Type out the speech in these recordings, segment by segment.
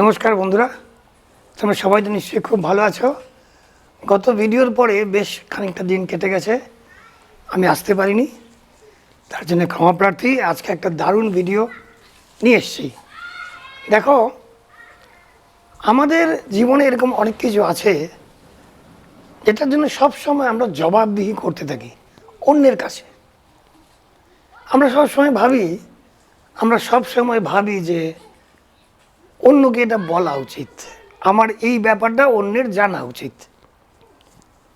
নমস্কার বন্ধুরা, তোমরা সবাই তো নিশ্চয়ই খুব ভালো আছো। গত ভিডিওর পরে বেশ খানিকটা দিন কেটে গেছে, আমি আসতে পারিনি। তার জন্য ক্ষমা প্রার্থী, আজকে একটা দারুণ ভিডিও নিয়ে এসেছি। দেখো, আমাদের জীবনে এরকম অনেক কিছু আছে, যেটার জন্য সব সময় আমরা জবাবদিহি করতে থাকি অন্যের কাছে। আমরা সব সময় ভাবি, আমরা সব সময় ভাবি যে অন্যকে এটা বলা উচিত। আমার এই ব্যাপারটা অন্যের জানা উচিত।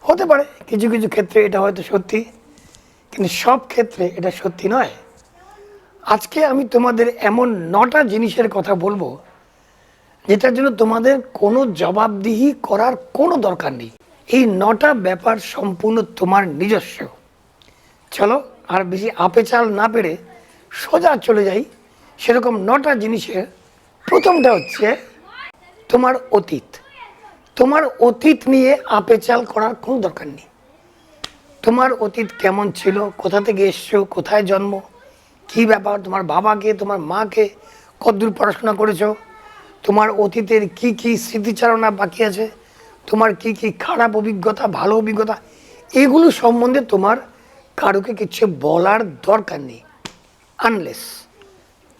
হতে পারে, কিছু কিছু ক্ষেত্রে এটা হয়তো সত্যি, কিন্তু সব ক্ষেত্রে এটা সত্যি নয়। আজকে আমি তোমাদের এমন নটা জিনিসের কথা বলব, যেটার জন্য তোমাদের কোনো জবাবদিহি করার কোনো দরকার নেই। এই নটা ব্যাপার সম্পূর্ণ তোমার নিজস্ব। চলো, আর বেশি আপেচাল না পেরে সোজা চলে যাই। সেরকম নটা জিনিসের প্রথমটা হচ্ছে তোমার অতীত। তোমার অতীত নিয়ে আপে চাল করার কোনো দরকার নেই। তোমার অতীত কেমন ছিল? কোথা থেকে এসছো? কোথায় জন্ম? কী ব্যাপার? তোমার বাবাকে, তোমার মাকে কতদূর পড়াশোনা করেছ? তোমার অতীতের কি কি স্মৃতিচারণা বাকি আছে? তোমার কি কি খারাপ অভিজ্ঞতা, ভালো অভিজ্ঞতা? এগুলো সম্বন্ধে তোমার কারোকে কিছু বলার দরকার নেই। আনলেস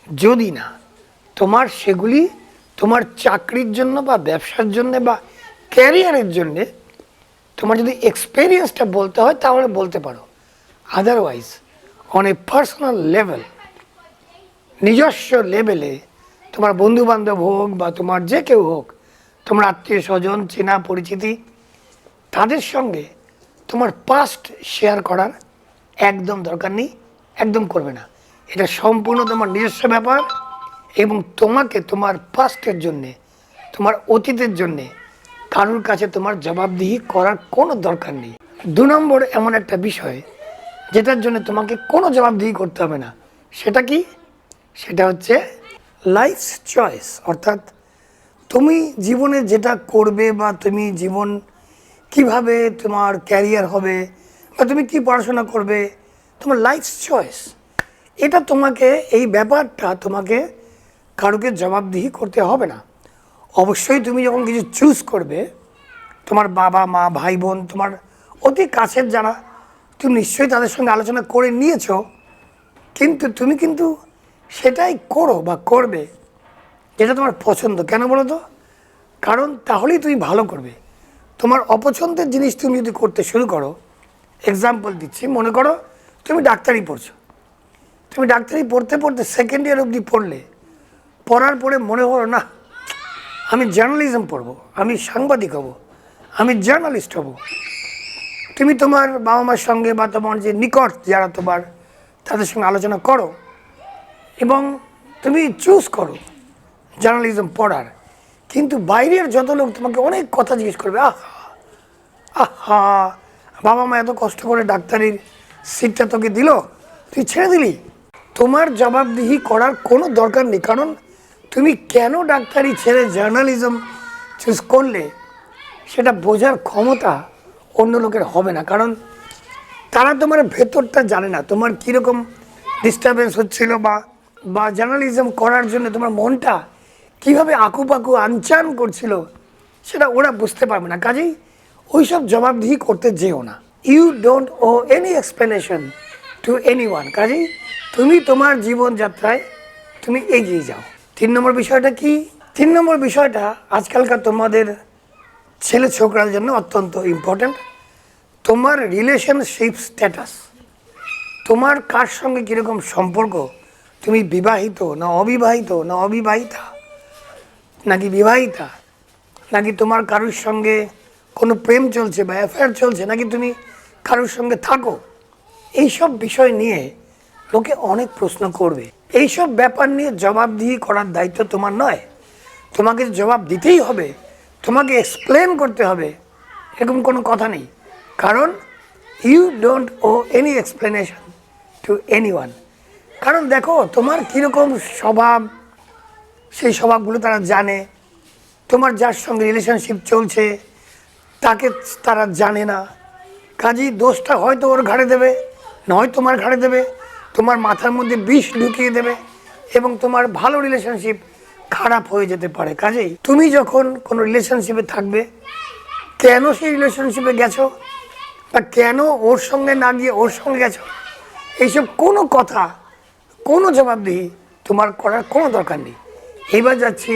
যদি না তোমার সেগুলি তোমার চাকরির জন্য বা ব্যবসার জন্য বা ক্যারিয়ারের জন্যে তোমার যদি এক্সপেরিয়েন্সটা বলতে হয় তাহলে বলতে পারো। Otherwise on a personal level নিজস্ব লেভেলে তোমার বন্ধু বান্ধব হোক বা তোমার যে কেউ হোক, তোমার আত্মীয় স্বজন চেনা, পরিচিতি, তাদের সঙ্গে তোমার পাস্ট শেয়ার করার একদম দরকার নেই, একদম করবে না। এটা সম্পূর্ণ তোমার নিজস্ব ব্যাপার। এবং তোমাকে তোমার পাস্টের জন্যে, তোমার অতীতের জন্যে, কারোর কাছে তোমার জবাবদিহি করার কোনো দরকার নেই। দু নম্বর এমন একটা বিষয়, যেটার জন্য তোমাকে কোনো জবাবদিহি করতে হবে না। সেটা কি? সেটা হচ্ছে লাইফ চয়েস অর্থাৎ তুমি জীবনে যেটা করবে বা তুমি জীবন কীভাবে তোমার ক্যারিয়ার হবে বা তুমি কি পড়াশোনা করবে, তোমার লাইফ চয়েস এটা তোমাকে, এই ব্যাপারটা তোমাকে কারোকে জবাবদিহি করতে হবে না। অবশ্যই তুমি যখন কিছু চুজ করবে, তোমার বাবা, মা, ভাই, বোন, তোমার অতি কাছের যারা, তুমি নিশ্চয়ই তাদের সঙ্গে আলোচনা করে নিয়েছো, কিন্তু তুমি কিন্তু সেটাই করো বা করবে যেটা তোমার পছন্দ। কেন বলো তো? কারণ তাহলেই তুমি ভালো করবে। তোমার অপছন্দের জিনিস তুমি যদি করতে শুরু করো এক্সাম্পল দিচ্ছি, মনে করো তুমি ডাক্তারি পড়ছো। তুমি ডাক্তারি পড়তে পড়তে সেকেন্ড ইয়ার অবধি পড়লে পড়ার পরে মনে হলো, না, আমি জার্নালিজম পড়ব, আমি সাংবাদিক হব, আমি জার্নালিস্ট হব। তুমি তোমার বাবা মার সঙ্গে বা তোমার যে নিকট যারা তোমার, তাদের সঙ্গে আলোচনা করো এবং তুমি চুজ করো জার্নালিজম পড়ার। কিন্তু বাইরের যত লোক তোমাকে অনেক কথা জিজ্ঞেস করবে, আহা আহা বাবা মা এত কষ্ট করে ডাক্তারির সিটটা তোকে দিল, তুই ছেড়ে দিলি? তোমার জবাবদিহি করার কোনো দরকার নেই, কারণ তুমি কেন ডাক্তারি ছেড়ে জার্নালিজম চুজ করলে? সেটা বোঝার ক্ষমতা অন্য লোকের হবে না। কারণ তারা তোমার ভেতরটা জানে না। তোমার কীরকম ডিস্টারবেন্স হচ্ছিল বা বা জার্নালিজম করার জন্য তোমার মনটা কীভাবে আকুপাকু আনচান করছিল, সেটা ওরা বুঝতে পারবে না। কাজেই ওইসব জবাবদিহি করতে যেও না। You don't owe any explanation to anyone কাজেই তুমি তোমার জীবনযাত্রায় তুমি এগিয়ে যাও। তিন নম্বর বিষয়টা কি? তিন নম্বর বিষয়টা আজকালকার তোমাদের ছেলে ছোকরার জন্য অত্যন্ত ইম্পর্ট্যান্ট তোমার রিলেশনশিপ স্ট্যাটাস তোমার কার সঙ্গে কীরকম সম্পর্ক? তুমি বিবাহিত না অবিবাহিত না অবিবাহিতা? নাকি বিবাহিতা? নাকি তোমার কারোর সঙ্গে কোনো প্রেম চলছে বা অ্যাফেয়ার চলছে? নাকি তুমি কারোর সঙ্গে থাকো? এইসব বিষয় নিয়ে লোকে অনেক প্রশ্ন করবে। এইসব ব্যাপার নিয়ে জবাবদিহি করার দায়িত্ব তোমার নয়। তোমাকে জবাব দিতেই হবে। তোমাকে এক্সপ্লেন করতে হবে। এরকম কোনো কথা নেই। কারণ you don't owe any explanation to anyone কারণ দেখো, তোমার কীরকম স্বভাব, সেই স্বভাবগুলো তারা জানে। তোমার যার সঙ্গে রিলেশনশিপ চলছে, তাকে তারা জানে না। কাজেই দোষটা হয়তো ওর ঘাড়ে দেবে, নয় তোমার ঘাড়ে দেবে। তোমার মাথার মধ্যে বিষ ঢুকিয়ে দেবে এবং তোমার ভালো রিলেশনশিপ খারাপ হয়ে যেতে পারে। কাজেই তুমি যখন কোনো রিলেশনশিপে থাকবে, কেন সেই রিলেশনশিপে গেছো বা কেন ওর সঙ্গে না গিয়ে ওর সঙ্গে গেছো, এইসব কোনো কথা, কোনো জবাবদিহি তোমার করার কোনো দরকার নেই। এবার যাচ্ছি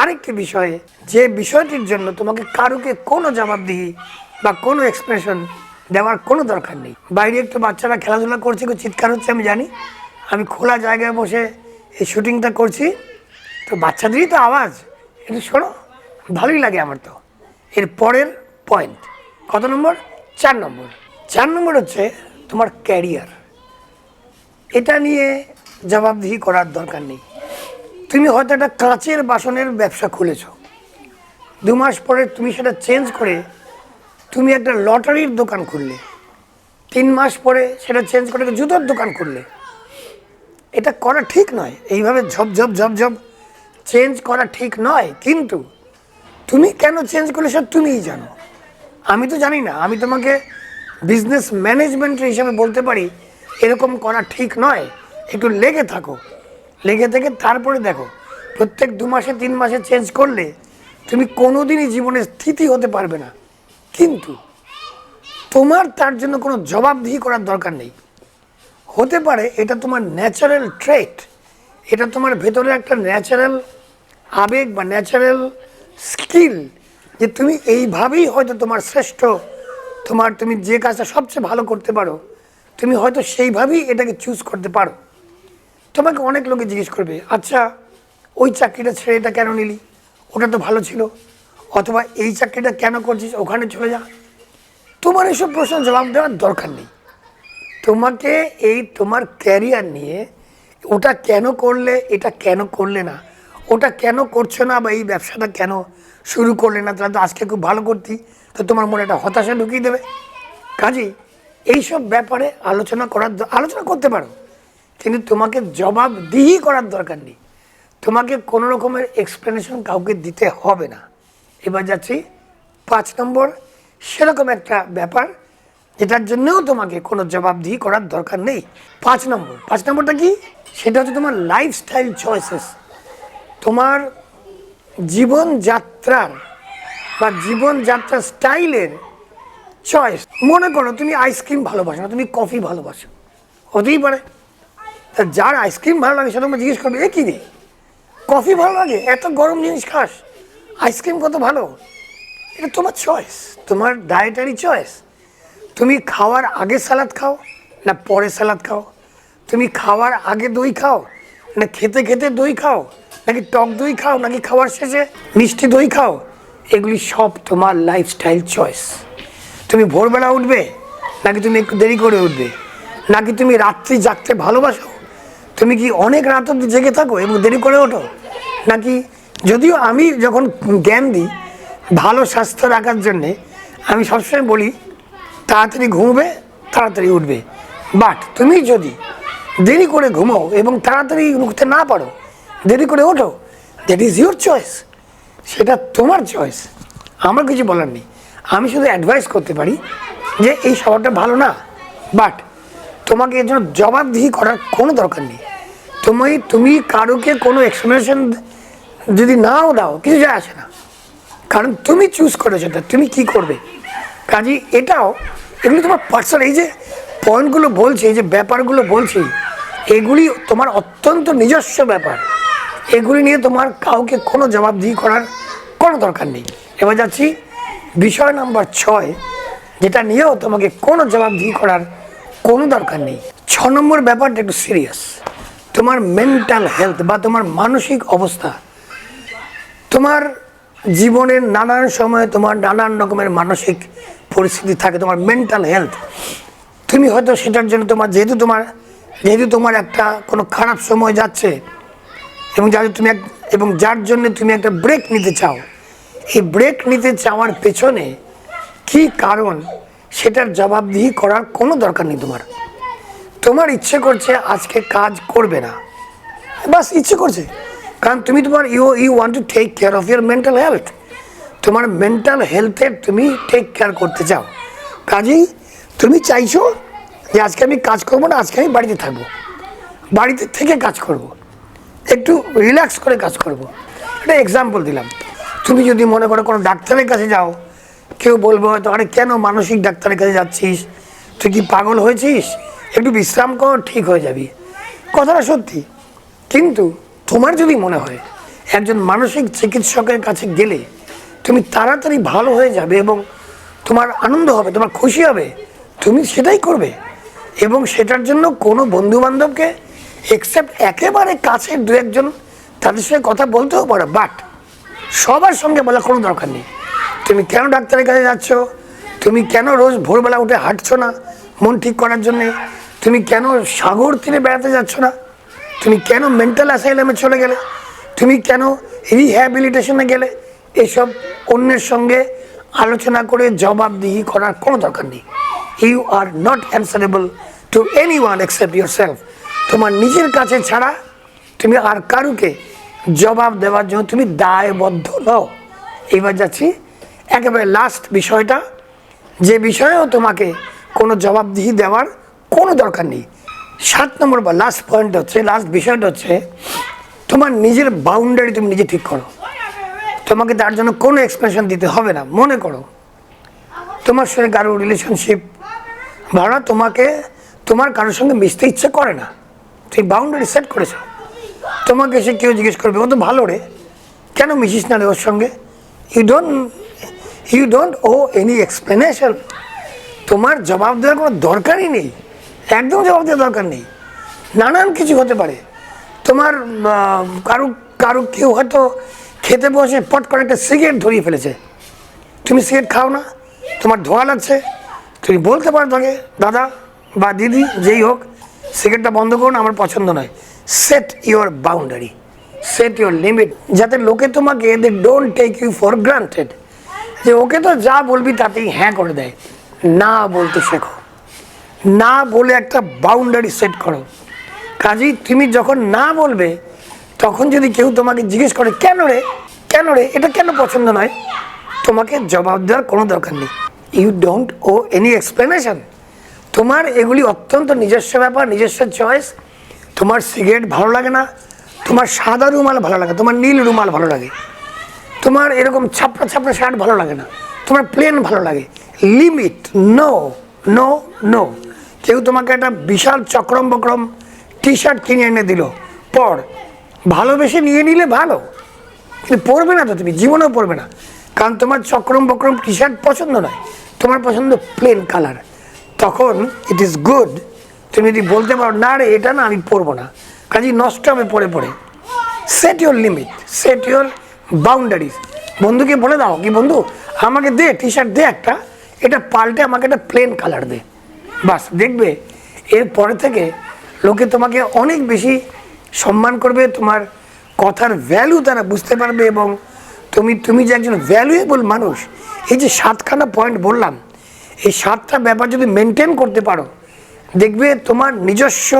আরেকটি বিষয়ে। যে বিষয়টির জন্য তোমাকে কারুকে কোনো জবাবদিহি বা কোনো এক্সপ্রেশন দেওয়ার কোনো দরকার নেই। বাইরে একটু বাচ্চারা খেলাধুলা করছে, কেউ চিৎকার হচ্ছে, আমি জানি। আমি খোলা জায়গায় বসে এই শুটিংটা করছি। তো বাচ্চাদেরই তো আওয়াজ। একটু শোনো, ভালোই লাগে আমার তো। এর পরের পয়েন্ট কত নম্বর? চার নম্বর। চার নম্বর হচ্ছে তোমার ক্যারিয়ার এটা নিয়ে জবাবদিহি করার দরকার নেই। তুমি হয়তো একটা কাঁচের বাসনের ব্যবসা খুলেছ। দু মাস পরে তুমি সেটা চেঞ্জ করে তুমি একটা লটারির দোকান খুললে। তিন মাস পরে সেটা চেঞ্জ করে জুতোর দোকান খুললে। এটা করা ঠিক নয়। এইভাবে ঝপ ঝপ ঝপ ঝপ চেঞ্জ করা ঠিক নয়। কিন্তু তুমি কেন চেঞ্জ করলে সব তুমিই জানো। আমি তো জানি না। আমি তোমাকে বিজনেস ম্যানেজমেন্টের হিসাবে বলতে পারি, এরকম করা ঠিক নয়। একটু লেগে থাকো। লেগে থেকে তারপরে দেখো, প্রত্যেক দু মাসে, তিন মাসে চেঞ্জ করলে তুমি কোনোদিনই জীবনে স্থিতি হতে পারবে না। কিন্তু তোমার তার জন্য কোনো জবাবদিহি করার দরকার নেই। হতে পারে এটা তোমার ন্যাচারাল ট্রেট এটা তোমার ভেতরে একটা ন্যাচারাল আবেগ বা ন্যাচারাল স্কিল যে তুমি এইভাবেই হয়তো তোমার শ্রেষ্ঠ, তোমার তুমি যে কাজটা সবচেয়ে ভালো করতে পারো, তুমি হয়তো সেইভাবেই এটাকে চুজ করতে পারো। তোমাকে অনেক লোকে জিজ্ঞেস করবে আচ্ছা ওই চাকরিটা ছেড়ে এটা কেন নিলি? ওটা তো ভালো ছিল। অথবা এই চাকরিটা কেন করছিস, ওখানে চলে যা। তোমার এইসব প্রশ্ন জবাব দেওয়ার দরকার নেই। তোমাকে এই তোমার ক্যারিয়ার নিয়ে ওটা কেন করলে, এটা কেন করলে না, ওটা কেন করছ না বা এই ব্যবসাটা কেন শুরু করলে না, তাহলে তো আজকে খুব ভালো করতি, তো তোমার মনে একটা হতাশা ঢুকিয়ে দেবে। কাজেই এইসব ব্যাপারে আলোচনা করার আলোচনা করতে পারো, কিন্তু তোমাকে জবাবদিহি করার দরকার নেই। তোমাকে কোনো রকমের এক্সপ্লেনেশন কাউকে দিতে হবে না। এবার যাচ্ছি পাঁচ নম্বর, সেরকম একটা ব্যাপার, যেটার জন্যও তোমাকে কোনো জবাবদিহি করার দরকার নেই। পাঁচ নম্বর, পাঁচ নম্বরটা কি? সেটা হচ্ছে তোমার লাইফস্টাইল চয়েসেস তোমার জীবনযাত্রার বা জীবনযাত্রার স্টাইলের চয়েস মনে করো তুমি আইসক্রিম ভালোবাসো না, তুমি কফি ভালোবাসো। হতেই পারে। তা যার আইসক্রিম ভালো লাগে সেটা তোমাকে জিজ্ঞেস করবে, এ কী রে? কফি ভালো লাগে? এত গরম জিনিস খাস? আইসক্রিম কত ভালো? এটা তোমার চয়েস তোমার ডায়েটারি চয়েস তুমি খাওয়ার আগে স্যালাদ খাও না পরে স্যালাদ খাও? তুমি খাওয়ার আগে দই খাও না খেতে খেতে দই খাও? নাকি টক দই খাও? নাকি খাওয়ার শেষে মিষ্টি দই খাও? এগুলি সব তোমার লাইফস্টাইল চয়েস তুমি ভোরবেলা উঠবে, নাকি তুমি একটু দেরি করে উঠবে? নাকি তুমি রাত্রি জাগতে ভালোবাসো? তুমি কি অনেক রাত অব্দি জেগে থাকো এবং দেরি করে ওঠো? নাকি যদিও আমি যখন জ্ঞান দিই ভালো স্বাস্থ্য রাখার জন্যে, আমি সবসময় বলি, তাড়াতাড়ি ঘুমবে, তাড়াতাড়ি উঠবে। বাট তুমি যদি দেরি করে ঘুমাও এবং তাড়াতাড়ি উঠতে না পারো, দেরি করে ওঠো দ্যাট ইজ ইউর চয়েস সেটা তোমার চয়েস আমার কিছু বলার নেই। আমি শুধু অ্যাডভাইস করতে পারি যে এই শহরটা ভালো না। বাট তোমাকে এর জন্য জবাবদিহি করার কোনো দরকার নেই। তুমি তুমি কারোকে কোনো এক্সপ্লেনেশন যদি নাও দাও, কিছু যায় আসে না। কারণ তুমি চুজ করেছ এটা, তুমি কি করবে? কাজে এটাও, এগুলি তোমার পার্সোনাল এই যে পয়েন্টগুলো বলছি, এই যে ব্যাপারগুলো বলছি, এগুলি তোমার অত্যন্ত নিজস্ব ব্যাপার। এগুলি নিয়ে তোমার কাউকে কোনো জবাবদিহি করার কোনো দরকার নেই। এবার যাচ্ছি বিষয় নাম্বার ছয়, যেটা নিয়েও তোমাকে কোনো জবাবদিহি করার কোনো দরকার নেই। ছ নম্বর ব্যাপারটা একটু সিরিয়াস তোমার মেন্টাল হেলথ বা তোমার মানসিক অবস্থা তোমার জীবনের নানান সময়ে তোমার নানান রকমের মানসিক পরিস্থিতি থাকে, তোমার মেন্টাল হেলথ তুমি হয়তো সেটার জন্য তোমার, যেহেতু তোমার যেহেতু তোমার একটা কোনো খারাপ সময় যাচ্ছে, এবং যার তুমি এক, এবং যার জন্য তুমি একটা ব্রেক নিতে চাও, এই ব্রেক নিতে চাওয়ার পেছনে কি কারণ, সেটার জবাবদিহি করার কোনো দরকার নেই তোমার। তোমার ইচ্ছে করছে আজকে কাজ করবে না। বাস ইচ্ছে করছে। কারণ তুমি তোমার you you want to take care of your mental health তোমার মেন্টাল হেলথের তুমি টেক কেয়ার করতে চাও। কাজেই তুমি চাইছো যে আজকে আমি কাজ করব না, আজকে আমি বাড়িতে থাকব। বাড়িতে থেকে কাজ করব। একটু রিল্যাক্স করে কাজ করব। একটা এক্সাম্পল দিলাম। তুমি যদি মনে করো কোনো ডাক্তারের কাছে যাও, কেউ বলবে হয়তো, আরে কেন মানসিক ডাক্তারের কাছে যাচ্ছিস? তুই কি পাগল হয়েছিস? একটু বিশ্রাম কর, ঠিক হয়ে যাবি। কথাটা সত্যি। কিন্তু তোমার যদি মনে হয় একজন মানসিক চিকিৎসকের কাছে গেলে তুমি তাড়াতাড়ি ভালো হয়ে যাবে এবং তোমার আনন্দ হবে, তোমার খুশি হবে, তুমি সেটাই করবে। এবং সেটার জন্য কোনো বন্ধু বান্ধবকে এক্সেপ্ট একেবারে কাছের দু একজন তাদের সঙ্গে কথা বলতেও পারো বাট সবার সঙ্গে বলা কোনো দরকার নেই। তুমি কেন ডাক্তারের কাছে যাচ্ছ? তুমি কেন রোজ ভোরবেলা উঠে হাঁটছো না মন ঠিক করার জন্যে? তুমি কেন সাগর তীরে বেড়াতে যাচ্ছ না? তুমি কেন মেন্টাল অ্যাসাইলামে চলে গেলে? তুমি কেন রিহ্যাবিলিটেশনে গেলে? এসব অন্যের সঙ্গে আলোচনা করে জবাবদিহি করার কোনো দরকার নেই। You are not answerable to anyone except yourself তোমার নিজের কাছে ছাড়া তুমি আর কারুকে জবাব দেওয়ার জন্য তুমি দায়বদ্ধ নও। এবার যাচ্ছি। একেবারে লাস্ট বিষয়টা। যে বিষয়েও তোমাকে কোনো জবাবদিহি দেওয়ার কোনো দরকার নেই। সাত নম্বর বা লাস্ট পয়েন্ট হচ্ছে লাস্ট বিষয়টা হচ্ছে, তোমার নিজের বাউন্ডারি তুমি নিজে ঠিক করো। তোমাকে তার জন্য কোনো এক্সপ্রেশন দিতে হবে না, মনে করো। তোমার সঙ্গে কারোর রিলেশনশিপ ভাড়া তোমাকে, তোমার কারোর সঙ্গে মিশতে ইচ্ছে করে না। তুমি বাউন্ডারি সেট করেছ। তোমাকে এসে কেউ জিজ্ঞেস করবে, ও তো ভালো রে, কেন মিশিস না রে ওর সঙ্গে? You don't you don't owe any explanation তোমার জবাব দেওয়ার কোনো দরকারই নেই। একদম জবাব দেওয়ার দরকার নেই। নানান কিছু হতে পারে। তোমার কারও কারও কেউ হয়তো খেতে বসে পট করে একটা সিগারেট ধরিয়ে ফেলেছে। তুমি সিগারেট খাও না, তোমার ধোয়া লাগছে। তুমি বলতে পারো তাকে, দাদা বা দিদি, যেই হোক, সিগারেটটা বন্ধ করুন, আমার পছন্দ নয়। Set your boundary set your limit যাতে লোকে তোমাকে they don't take you for granted যে ওকে তো যা বলবি তাতেই হ্যাঁ করে দেয়। না বলতে শেখো। না বলে একটা বাউন্ডারি সেট করো। কাজেই তুমি যখন না বলবে, তখন যদি কেউ তোমাকে জিজ্ঞেস করে, কেন রে? কেন রে? এটা কেন পছন্দ নয়? তোমাকে জবাব দেওয়ার কোনো দরকার নেই। You don't owe any explanation তোমার এগুলি অত্যন্ত নিজস্ব ব্যাপার, নিজস্ব চয়েস তোমার সিগারেট ভালো লাগে না, তোমার সাদা রুমাল ভালো লাগে তোমার নীল রুমাল ভালো লাগে। তোমার এরকম ছাপড়া ছাপড়া শার্ট ভালো লাগে না, তোমার প্লেন ভালো লাগে। লিমিট নো নো নো কেউ তোমাকে একটা বিশাল চক্রম বক্রম টি শার্ট কিনে এনে দিল। পর, ভালোবেসে নিয়ে নিলে ভালো। কিন্তু পরবে না তো তুমি, জীবনেও পরবে না। কারণ তোমার চক্রম বক্রম টি শার্ট পছন্দ নয়, তোমার পছন্দ প্লেন কালার তখন ইট ইজ গুড তুমি যদি বলতে পারো, না রে, এটা না, আমি পরবো না। কাজেই নষ্ট হবে পরে পরে set your limit set your boundaries বন্ধুকে বলে দাও, কি বন্ধু, আমাকে দে টি শার্ট দে একটা, এটা পাল্টে আমাকে একটা প্লেন কালার দে। বাস, দেখবে, এর পরে থেকে লোকে তোমাকে অনেক বেশি সম্মান করবে, তোমার কথার ভ্যালু তারা বুঝতে পারবে এবং তুমি তুমি যে একজন ভ্যালুয়েবল মানুষ, এই যে সাতখানা পয়েন্ট বললাম, এই সাতটা ব্যাপার যদি মেনটেন করতে পারো, দেখবে তোমার নিজস্ব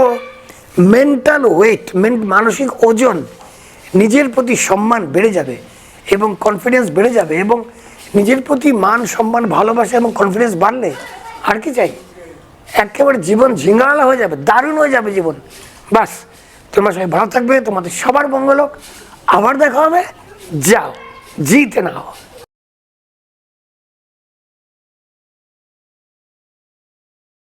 মেন্টাল ওয়েট মেন মানসিক ওজন নিজের প্রতি সম্মান বেড়ে যাবে এবং কনফিডেন্স বেড়ে যাবে এবং নিজের প্রতি মান সম্মান, ভালোবাসা এবং কনফিডেন্স বাড়লে, আর কি চাই? একেবারে জীবন ঝিঙ্গালা হয়ে যাবে, দারুণ হয়ে যাবে জীবন। বাস, তোমার সবাই ভালো থাকবে, তোমাদের সবার মঙ্গলক আবার দেখা হবে। যাও, জিতে নাও।